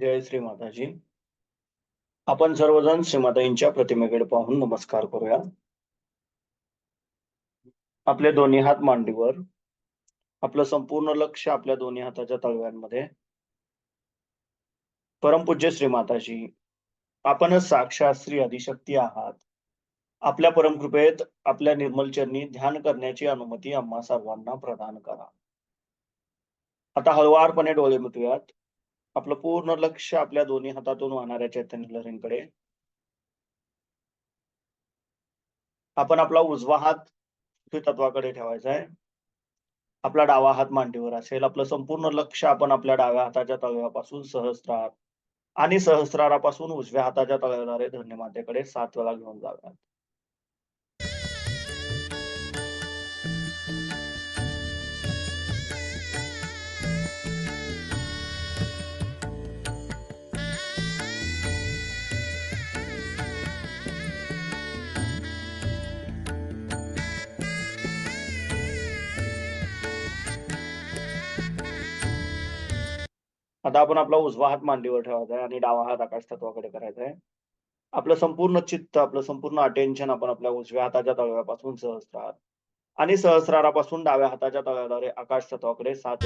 जय श्री माताजी आपण सर्वजण श्रीमाताईंच्या प्रतिमेकडे पाहून नमस्कार करूया. आपले दोन्ही हात मांडीवर आपलं संपूर्ण लक्ष आपल्या दोन्ही हाताच्या तळव्यांमध्ये. परमपूज्य श्री माताजी आपणच साक्षात श्री आदिशक्ती आहात. आपल्या परमकृपेत आपल्या निर्मलचरणी ध्यान करण्याची अनुमती आम्हा सर्वांना प्रदान करा. आता हळुवारपणे डोळे मिटूयात. आपलं पूर्ण लक्ष आपल्या दोन्ही हातातून वाहणाऱ्या चैतन्य लहरींकडे. आपण आपला उजवा हात तत्वाकडे ठेवायचा आहे. आपला डावा हात मांडीवर असेल. आपलं संपूर्ण लक्ष आपण आपल्या डाव्या हाताच्या तळव्यापासून सहस्रार आणि सहस्रारापासून उजव्या हाताच्या तळव्याद्वारे धन्यमातेकडे सात वेळा घेऊन जाव्यात आता आपण आपला उजवा हात मांडीवर ठेवायचा आहे आणि डावा हात आकाश तत्वाकडे करायचा आहे. आपलं संपूर्ण चित्त आपलं संपूर्ण अटेन्शन आपण आपल्या उजव्या हाताच्या तळव्यापासून सहस्रार आणि सहस्रारापासून डाव्या हाताच्या तळव्याद्वारे आकाश तत्वाकडे सात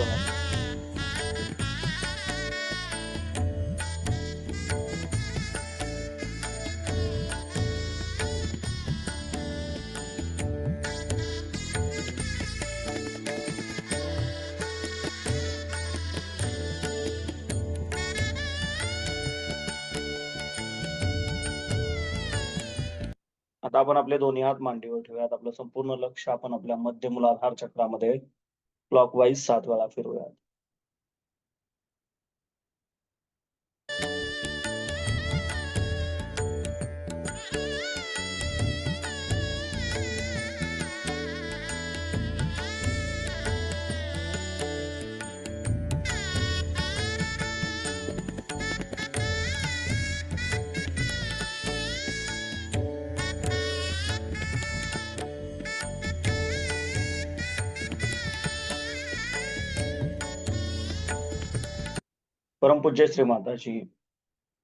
आता आपण आपले दोन्ही हात मांडीवर ठेवूयात. आपलं संपूर्ण लक्ष आपण आपल्या मध्य मुलाधार चक्रामध्ये क्लॉकवाईज सात वेळा फिरूयात परमपूज्य श्री माताजी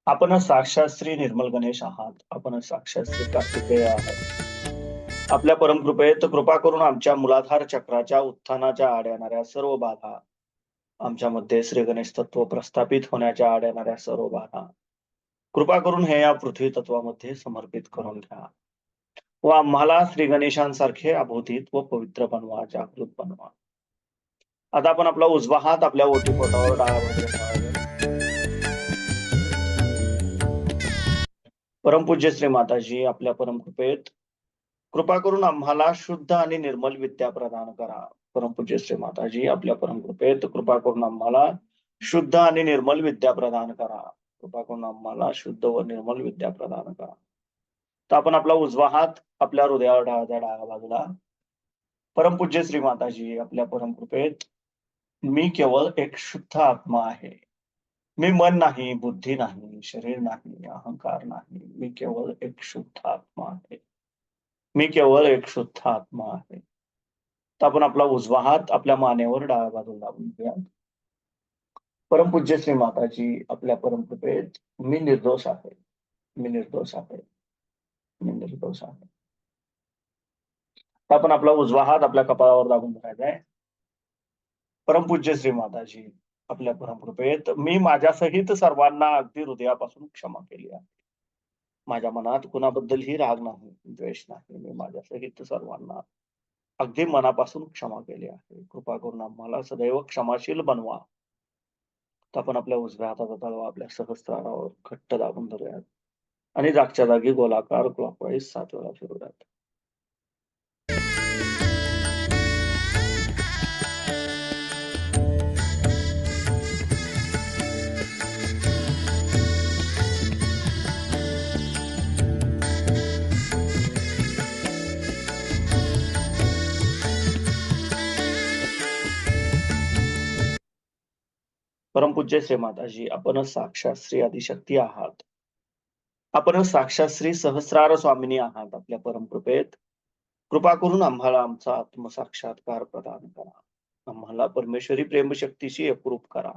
आपण साक्षात श्री निर्मल गणेश आहात आपण साक्षात श्री कार्तिकेय आहात. आपल्या परमकृपेत कृपा करून आमच्या मुलाधार चक्राच्या उत्थानाच्या आड येणाऱ्या सर्व बाधा आमच्यामध्ये श्री गणेश तत्व प्रस्थापित होण्याच्या आड येणाऱ्या सर्व बाधा कृपा करून हे या पृथ्वी तत्वामध्ये समर्पित करून घ्या. व आम्हाला श्री गणेशांसारखे अबोधित व पवित्र बनवा जागृत बनवा. आता आपण आपला उजवा हात आपल्या ओटीपोटावर डाव्या परमपूज्य श्री माताजी आपल्या परमकृपेत कृपा करून आम्हाला शुद्ध आणि निर्मल विद्या प्रदान करा. परमपूज्य श्री माताजी आपल्या परमकृपेत कृपा करून आम्हाला शुद्ध आणि निर्मल विद्या प्रदान करा. कृपा करून आम्हाला शुद्ध व निर्मल विद्या प्रदान करा. तर आपण आपला उजवा हात आपल्या हृदयावर डाव्या डाव्या बाजूला. परमपूज्य श्री माताजी आपल्या परमकृपेत मी केवळ एक शुद्ध आत्मा आहे. मी मन नाही बुद्धी नाही शरीर नाही अहंकार नाही. मी केवळ एक शुद्ध आत्मा आहे. मी केवळ एक शुद्ध आत्मा आहे. तर आपण आपला उजवा हात आपल्या मानेवर डाव्या बाजूला लावून घ्या परमपूज्य श्री माताजी आपल्या परमकृपेत मी निर्दोष आहे. मी निर्दोष आहे. मी निर्दोष आहे. तर आपण आपला उजवा हात आपल्या कपाळावर दाबून धरायचा आहे. परमपूज्य श्री माताजी आपल्या परमकृपेत मी माझ्यासहित सर्वांना अगदी हृदयापासून क्षमा केली आहे. माझ्या मनात कुणाबद्दलही राग नाही द्वेष नाही. मी माझ्यासहित सर्वांना अगदी मनापासून क्षमा केली आहे. कृपा करून आम्हाला सदैव क्षमाशील बनवा. तर आपण आपल्या उजव्या हाताचा तळवा आपल्या सहस्त्रारावर घट्ट दाबून धरूयात. आणि जागच्या जागी गोलाकार क्लॉकवाईज सात वेळा फिरूयात परमपूज्य श्री माताजी आपण साक्षात श्री आदिशक्ती आहात. आपण साक्षात श्री सहस्रार स्वामिनी आहात आपल्या परमकृपेत. कृपा करून आम्हाला आमचा आत्मसाक्षात्कार प्रदान करा. आम्हाला परमेश्वरी प्रेमशक्तीशी एकरूप करा.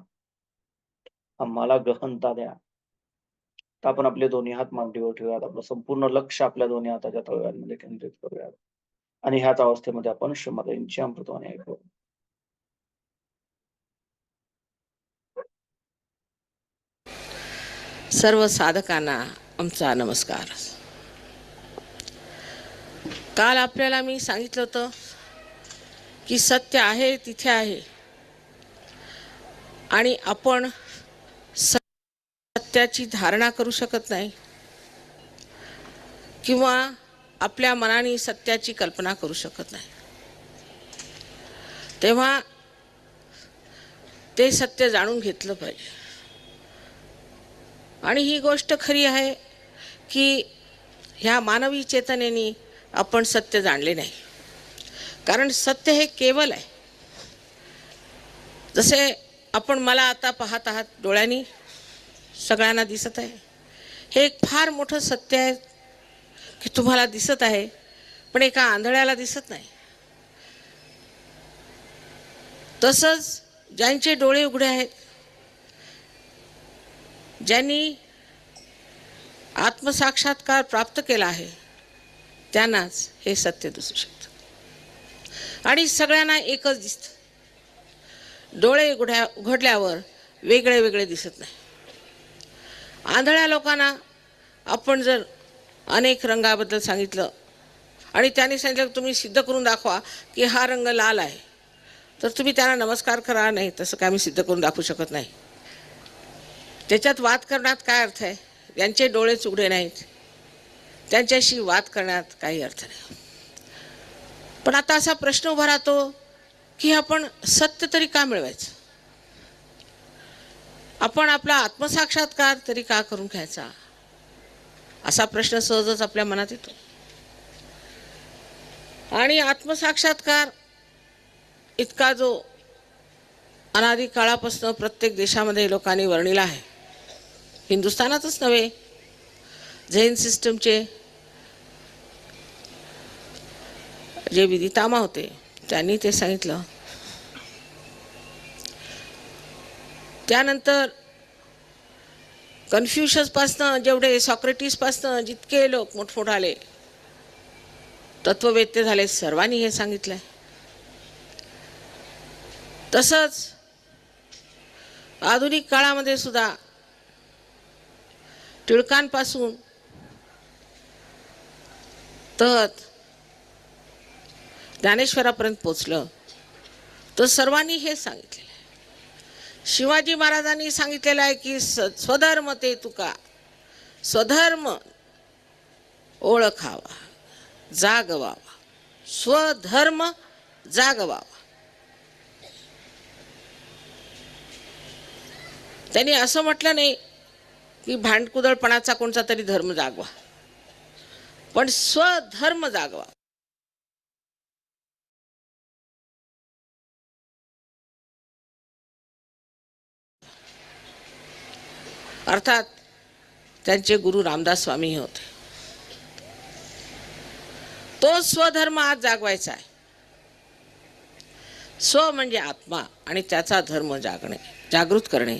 आम्हाला गहनता द्या. तर आपण आपले दोन्ही हात मांडीवर ठेवूयात. आपलं संपूर्ण लक्ष आपल्या दोन्ही हाताच्या तळव्यांमध्ये केंद्रित करूयात. आणि ह्याच अवस्थेमध्ये आपण श्रीमाताईंची अमृतवाणी ऐकू. सर्व साधकांना आमचा नमस्कार. काल आपल्याला मी सांगितलं होतं की सत्य आहे तिथे आहे. आणि आपण सत्याची धारणा करू शकत नाही किंवा आपल्या मनाने सत्याची कल्पना करू शकत नाही. तेव्हा ते सत्य जाणून घेतलं पाहिजे. आणि ही गोष्ट खरी आहे की ह्या मानवी चेतनेने आपण सत्य जाणले नाही. कारण सत्य हे केवल आहे. जसे आपण मला आता पाहत आहात डोळ्यांनी सगळ्यांना दिसत आहे. हे एक फार मोठं सत्य आहे की तुम्हाला दिसत आहे पण एका आंधळ्याला दिसत नाही. तसंच ज्यांचे डोळे उघडे आहेत ज्यांनी आत्मसाक्षात्कार प्राप्त केला आहे त्यांनाच हे सत्य दिसू शकतं. आणि सगळ्यांना एकच दिसतं. डोळे उघड्या उघडल्यावर वेगळे वेगळे दिसत नाही. आंधळ्या लोकांना आपण जर अनेक रंगाबद्दल सांगितलं आणि त्यांनी सांगितलं तुम्ही सिद्ध करून दाखवा की हा रंग लाल आहे. तर तुम्ही त्यांना नमस्कार करा नाही तसं काय मी सिद्ध करून दाखवू शकत नाही. त्याच्यात वाद करण्यात काय अर्थ आहे? यांचे डोळेच उघडे नाहीत. त्यांच्याशी वाद करण्यात काही अर्थ नाही. पण आता असा प्रश्न उभा राहतो की आपण सत्य तरी का मिळवायचं? आपण आपला आत्मसाक्षात्कार तरी का करून घ्यायचा? असा प्रश्न सहजच आपल्या मनात येतो. आणि आत्मसाक्षात्कार इतका जो अनादी काळापासून प्रत्येक देशामध्ये लोकांनी वर्णिला आहे. हिंदुस्थानातच नव्हे. झैन सिस्टमचे जे विदितामा होते त्यांनी ते सांगितलं. त्यानंतर कन्फ्युशसपासनं जेवढे सॉक्रेटिसपासनं जितके लोक मोठमोठाले तत्ववेत्ते झाले सर्वांनी हे सांगितलंय. तसंच आधुनिक काळामध्ये सुद्धा टिळकांपासून तहत ज्ञानेश्वरापर्यंत पोचलं तर सर्वांनी हे सांगितलेलं आहे. शिवाजी महाराजांनी सांगितलेलं आहे की स स्वधर्म ते तुका. स्वधर्म ओळखावा जागवावा. स्वधर्म जागवावा. त्यांनी असं म्हटलं नाही की भांडकुदळपणाचा कोणता तरी धर्म जागवा. पण स्वधर्म जागवा. अर्थात त्यांचे गुरु रामदास स्वामी हे होते. तो स्वधर्म आज जागवायचा आहे. स्व म्हणजे आत्मा आणि त्याचा धर्म जागणे जागृत करणे.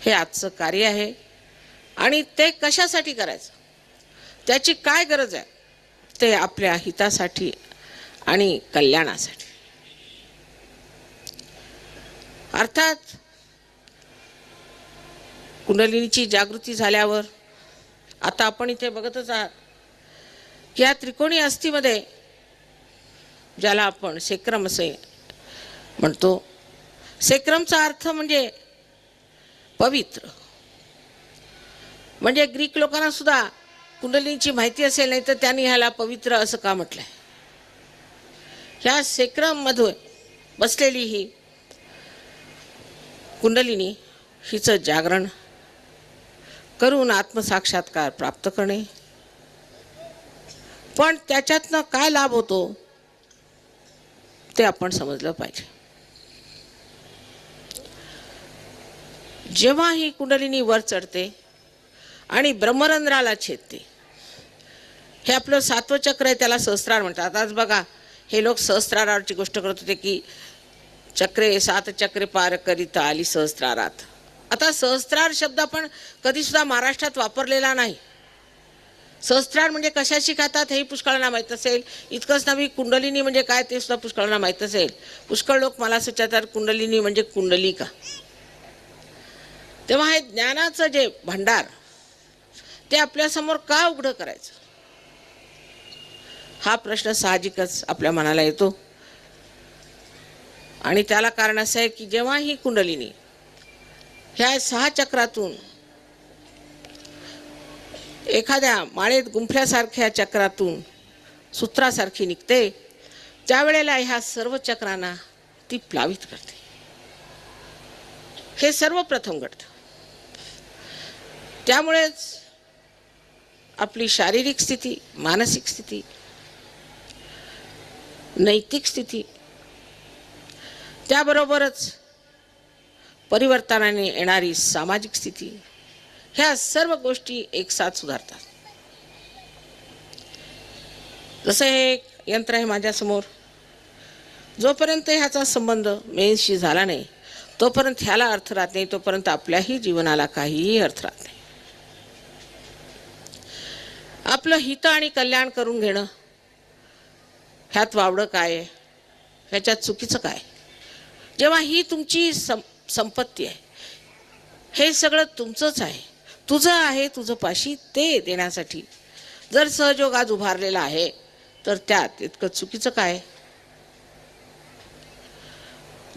हे आजचं कार्य आहे. आणि ते कशासाठी करायचं? त्याची काय गरज आहे? ते आपल्या हितासाठी आणि कल्याणासाठी. अर्थात कुंडलिनीची जागृती झाल्यावर आता आपण इथे बघतच आहात की या त्रिकोणी अस्थीमध्ये ज्याला आपण सेक्रम असे म्हणतो सेक्रमचा अर्थ म्हणजे पवित्र. म्हणजे ग्रीक लोकांना सुद्धा कुंडलींची माहिती असेल नाही तर त्यांनी ह्याला पवित्र असं का म्हटलंय? ह्या सेक्रममधून बसलेली ही कुंडलिनी हिचं जागरण करून आत्मसाक्षात्कार प्राप्त करणे. पण त्याच्यातनं काय लाभ होतो ते आपण समजलं पाहिजे. जेव्हा ही कुंडलिनी वर चढते आणि ब्रह्मरंध्राला छेदते. हे आपलं सातवं चक्र आहे त्याला सहस्रार म्हणतात. आज बघा हे लोक सहस्रारची गोष्ट करत होते की चक्रे सात चक्रे पार करीता आली सहस्रारात आता सहस्रार शब्द आपण कधीसुद्धा महाराष्ट्रात वापरलेला नाही. सहस्त्रार म्हणजे कशाशी खातात हेही पुष्कळांना माहीत असेल. इतकंच नव्हे कुंडलिनी म्हणजे काय ते सुद्धा पुष्कळांना माहीत असेल. पुष्कळ लोक मला असं कुंडलिनी म्हणजे कुंडली का तेव्हा हे ज्ञानाचं जे भांडार ते आपल्यासमोर का उघडं करायचं? हा प्रश्न साहजिकच आपल्या मनाला येतो. आणि त्याला कारण असं आहे की जेव्हा ही कुंडलिनी ह्या सहा चक्रातून एखाद्या माळेत गुंफल्यासारख्या चक्रातून सूत्रासारखी निघते त्यावेळेला ह्या सर्व चक्रांना ती प्लावित करते. हे सर्वप्रथम घडतं. त्यामुळेच आपली शारीरिक स्थिती मानसिक स्थिती नैतिक स्थिती त्याबरोबरच परिवर्तनाने येणारी सामाजिक स्थिती ह्या सर्व गोष्टी एकसाथ सुधारतात. जसं हे एक यंत्र आहे माझ्यासमोर. जोपर्यंत ह्याचा संबंध मेन्सशी झाला नाही तोपर्यंत ह्याला अर्थ राहत नाही तोपर्यंत आपल्याही जीवनाला काहीही अर्थ राहत नाही. आपलं हित आणि कल्याण करून घेणं ह्यात वावडं काय आहे? ह्याच्यात चुकीचं काय? जेव्हा ही तुमची सं संपत्ती आहे हे सगळं तुमचंच आहे. तुझं आहे तुझं पाशी ते देण्यासाठी. जर सहयोग आज उभारलेला आहे तर त्यात इतकं चुकीचं काय?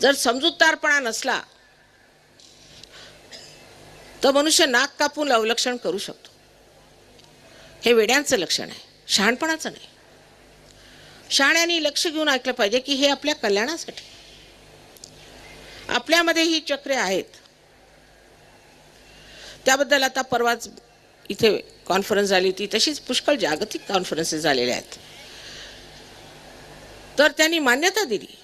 जर समजूतदारपणा नसला तर मनुष्य नाक कापून अवलक्षण करू शकतो. हे वेड्यांचं लक्षण आहे. शहाणपणाचं नाही. शहाण्याने लक्ष घेऊन ऐकलं पाहिजे की हे आपल्या कल्याणासाठी. आपल्यामध्ये ही चक्रे आहेत. त्याबद्दल आता परवाच इथे कॉन्फरन्स झाली होती. तशीच पुष्कळ जागतिक कॉन्फरन्सेस झालेल्या आहेत. तर त्यांनी मान्यता दिली.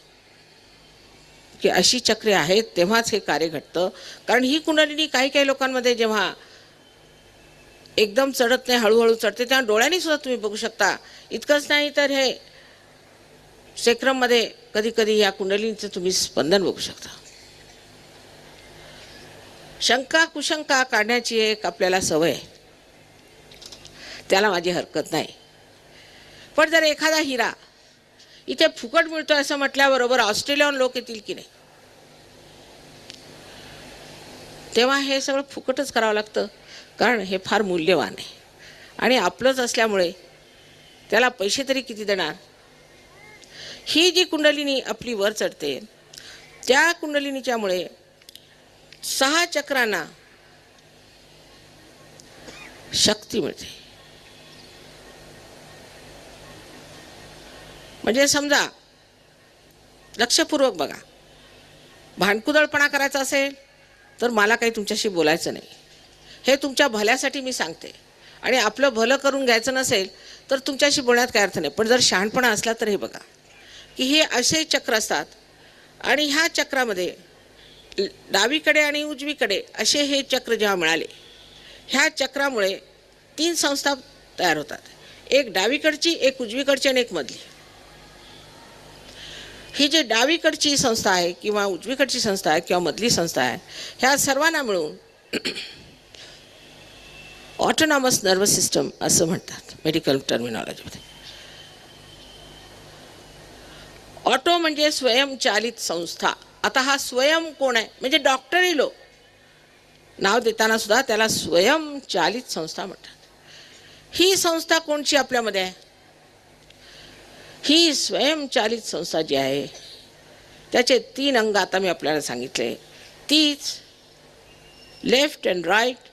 की अशी चक्रे आहेत तेव्हाच हे कार्य घडतं. कारण ही कुंडलिनी काही काही लोकांमध्ये जेव्हा एकदम चढत नाही हळूहळू चढते. त्या डोळ्यांनी सुद्धा तुम्ही बघू शकता. इतकंच नाही तर हे सेक्रममध्ये कधी कधी या कुंडलींचं तुम्ही स्पंदन बघू शकता. शंका कुशंका काढण्याची एक आपल्याला सवय आहे. त्याला माझी हरकत नाही. पण जर एखादा हिरा इथे फुकट मिळतो असं म्हटल्याबरोबर ऑस्ट्रेलियाहून लोक येतील की नाही? तेव्हा हे सगळं फुकटच करावं लागतं. कारण हे फार मूल्यवान आहे. आणि आपलंच असल्यामुळे त्याला पैसे तरी किती देणार? ही जी कुंडलिनी आपली वर चढते त्या कुंडलिनीच्यामुळे सहा चक्रांना शक्ती मिळते. म्हणजे समजा लक्षपूर्वक बघा. भांडकुदळपणा करायचा असेल तर मला काही तुमच्याशी बोलायचं नाही. हे तुमच्या भल्यासाठी मी सांगते. आणि आपलं भलं करून घ्यायचं नसेल तर तुमच्याशी बोलण्यात काय अर्थ नाही. पण जर शहाणपणा असला तर हे बघा की हे असे चक्र असतात आणि ह्या चक्रामध्ये डावीकडे आणि उजवीकडे असे हे चक्र जेव्हा मिळाले ह्या चक्रामुळे तीन संस्था तयार होतात. एक डावीकडची एक उजवीकडची आणि एक मधली. ही जी डावीकडची संस्था आहे किंवा उजवीकडची संस्था आहे किंवा मधली संस्था आहे ह्या सर्वांना मिळून ऑटोनॉमस नर्वस सिस्टम असं म्हणतात मेडिकल टर्मिनॉलॉजीमध्ये ऑटो म्हणजे स्वयंचालित संस्था. आता हा स्वयं कोण आहे? म्हणजे डॉक्टरही लोक. नाव देताना सुद्धा त्याला स्वयंचालित संस्था म्हणतात. ही संस्था कोणची आपल्यामध्ये आहे? ही स्वयंचालित संस्था जी आहे त्याचे तीन अंग आता मी आपल्याला सांगितले. तीच left and right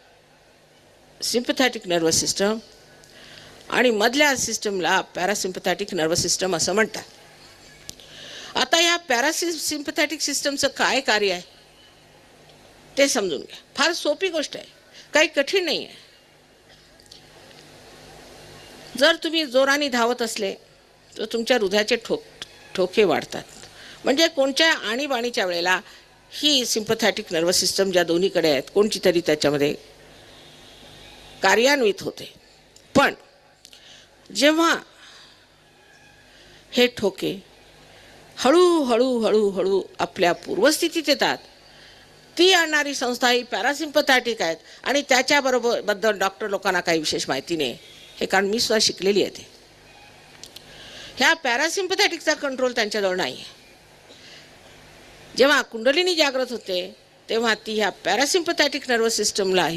sympathetic nervous system आणि मधल्या सिस्टमला पॅरासिम्पथॅटिक नर्वस सिस्टम असं म्हणतात. आता या पॅरासि सिम्पथॅटिक सिस्टमचं काय कार्य आहे? ते समजून घ्या. फार सोपी गोष्ट आहे. काही कठीण नाही आहे. जर तुम्ही जोराने धावत असले तर तुमच्या हृदयाचे ठोक ठोके वाढतात. म्हणजे कोणत्या आणीबाणीच्या वेळेला ही सिम्पथॅटिक नर्वस सिस्टम ज्या दोन्हीकडे आहेत कोणची तरी त्याच्यामध्ये कार्यान्वित होते. पण जेव्हा हे ठोके हळूहळू हळूहळू आपल्या पूर्वस्थितीत येतात ती आणणारी संस्था ही पॅरासिम्पथॅटिक आहेत आणि त्याच्याबरोबरबद्दल डॉक्टर लोकांना काही विशेष माहिती नाही. हे कारण मी सुद्धा शिकलेली आहे ते. ह्या पॅरासिम्पथॅटिकचा कंट्रोल त्यांच्याजवळ नाही आहे. जेव्हा कुंडलिनी जागृत होते तेव्हा ती ह्या पॅरासिम्पथॅटिक नर्वस सिस्टमला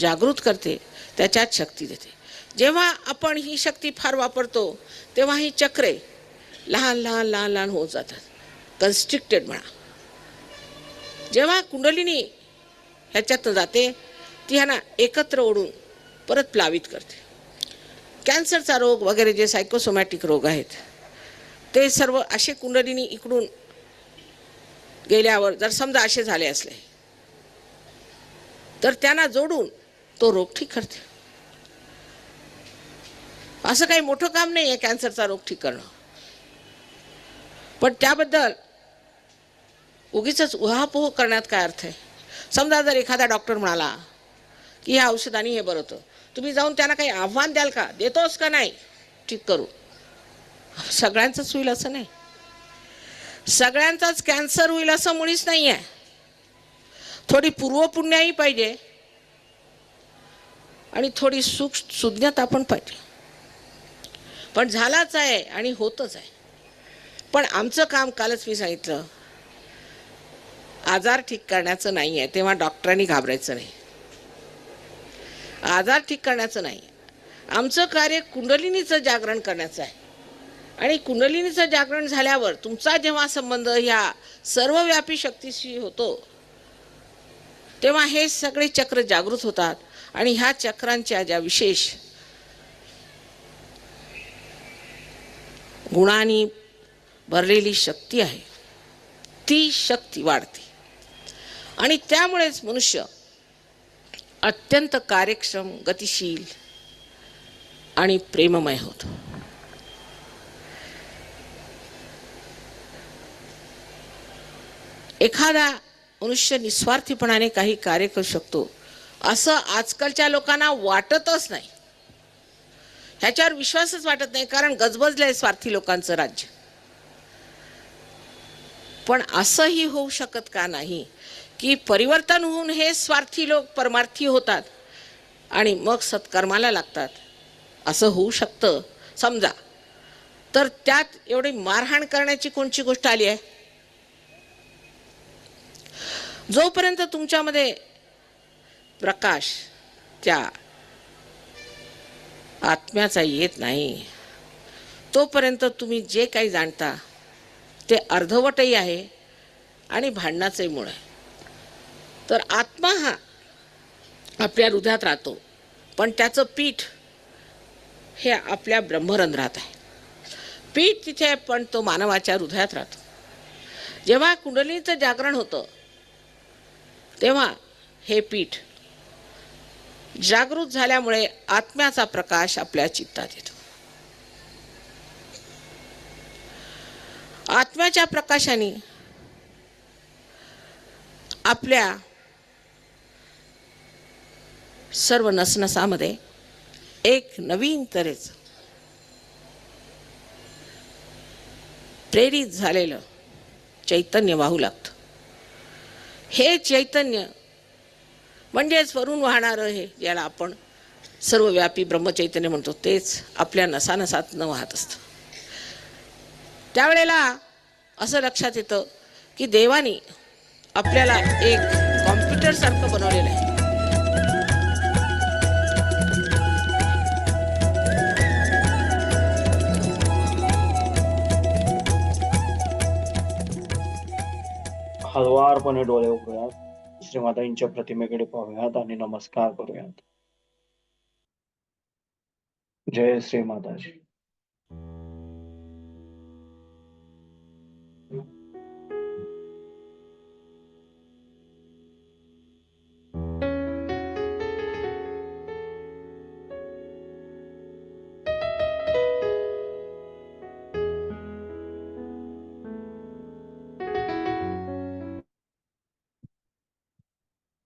जागृत करते. त्याच्यात शक्ती देते. जेव्हा आपण ही शक्ती फार वापरतो तेव्हा ही चक्रे लहान लहान लहान लहान होत जातात. कन्स्ट्रिक्टेड म्हणा. जेव्हा कुंडलिनी ह्याच्यातनं जाते ती ह्यांना एकत्र ओढून परत प्लावित करते. कॅन्सरचा रोग वगैरे जे सायकोसोमॅटिक रोग आहेत ते सर्व असे कुंडलिनी इकडून गेल्यावर जर समजा असे झाले असले तर त्यांना जोडून तो रोग ठीक करते. असं काही मोठं काम नाही आहे कॅन्सरचा रोग ठीक करणं. पण त्याबद्दल उगीच उहापोह करण्यात काय अर्थ आहे? समजा जर एखादा डॉक्टर म्हणाला की ह्या औषधाने हे बरं होतं. तुम्ही जाऊन त्यांना काही आव्हान द्याल का? देतोस का नाही? ठीक करू. सगळ्यांचंच होईल असं नाही. सगळ्यांचाच कॅन्सर होईल असं मुळीच नाही आहे थोडी पूर्वपुण्याही पाहिजे. आणि थोडी सुख सुज्ञता पण पाहिजे. पण झालाच आहे आणि होतच आहे. पण आमचं काम कालच मी सांगितलं. आजार ठीक करण्याचं नाही आहे तेव्हा डॉक्टरांनी घाबरायचं नाही. आजार ठीक करण्याचं नाही आमचं कार्य कुंडलिनीचं जागरण करण्याचं आहे. आणि कुंडलिनीचं जागरण झाल्यावर तुमचा जेव्हा संबंध ह्या सर्वव्यापी शक्तीशी होतो तेव्हा हे सगळे चक्र जागृत होतात. आणि ह्या चक्रांच्या ज्या विशेष गुणांनी भरलेली शक्ती आहे ती शक्ती वाढते. आणि त्यामुळेच मनुष्य अत्यंत कार्यक्षम गतिशील आणि प्रेममय होतो. एखादा मनुष्य निस्वार्थीपणाने काही कार्य करू शकतो असं आजकालच्या लोकांना वाटतच नाही. ह्याच्यावर विश्वासच वाटत नाही कारण गजबजलं आहे स्वार्थी लोकांचं राज्य. पण असंही होऊ शकत का नाही की परिवर्तन होऊन हे स्वार्थी लोक परमार्थी होतात आणि मग सत्कर्माला लागतात? असं होऊ शकतं. समजा तर त्यात एवढी मारहाण करण्याची कोणची गोष्ट आली आहे? जोपर्यंत तुमच्यामध्ये प्रकाश त्या आत्म्याचा येत नाही. तोपर्यंत तुम्ही जे काही जाणता ते अर्धवटही आहे आणि भांडणाचंही मूळ आहे. तर आत्मा हा आपल्या हृदयात राहतो पण त्याचं पीठ हे आपल्या ब्रह्मरंध्रात आहे. पीठ तिथे आहे पण तो मानवाच्या हृदयात राहतो. जेव्हा कुंडलीचं जागरण होतं तेव्हा हे पीठ जागृत झाल्यामुळे आत्म्याचा प्रकाश आपल्या चित्तात येतो. आत्म्याच्या प्रकाशाने आपल्या सर्व नसनसामध्ये एक नवीन तऱ्हेच प्रेरित झालेलं चैतन्य वाहू लागतं. हे चैतन्य म्हणजेच वरून वाहणारं हे ज्याला आपण सर्वव्यापी ब्रह्मचैतन्य म्हणतो. तेच आपल्या नसानसात न वाहत असतं. त्यावेळेला असं लक्षात येतं की देवानी आपल्याला एक कॉम्प्युटरसारखं बनवलेलं आहे. हळवारपणे डोळे उघडूयात श्रीमाताईंच्या प्रतिमेकडे पाहूयात आणि नमस्कार करूयात. जय श्री माताजी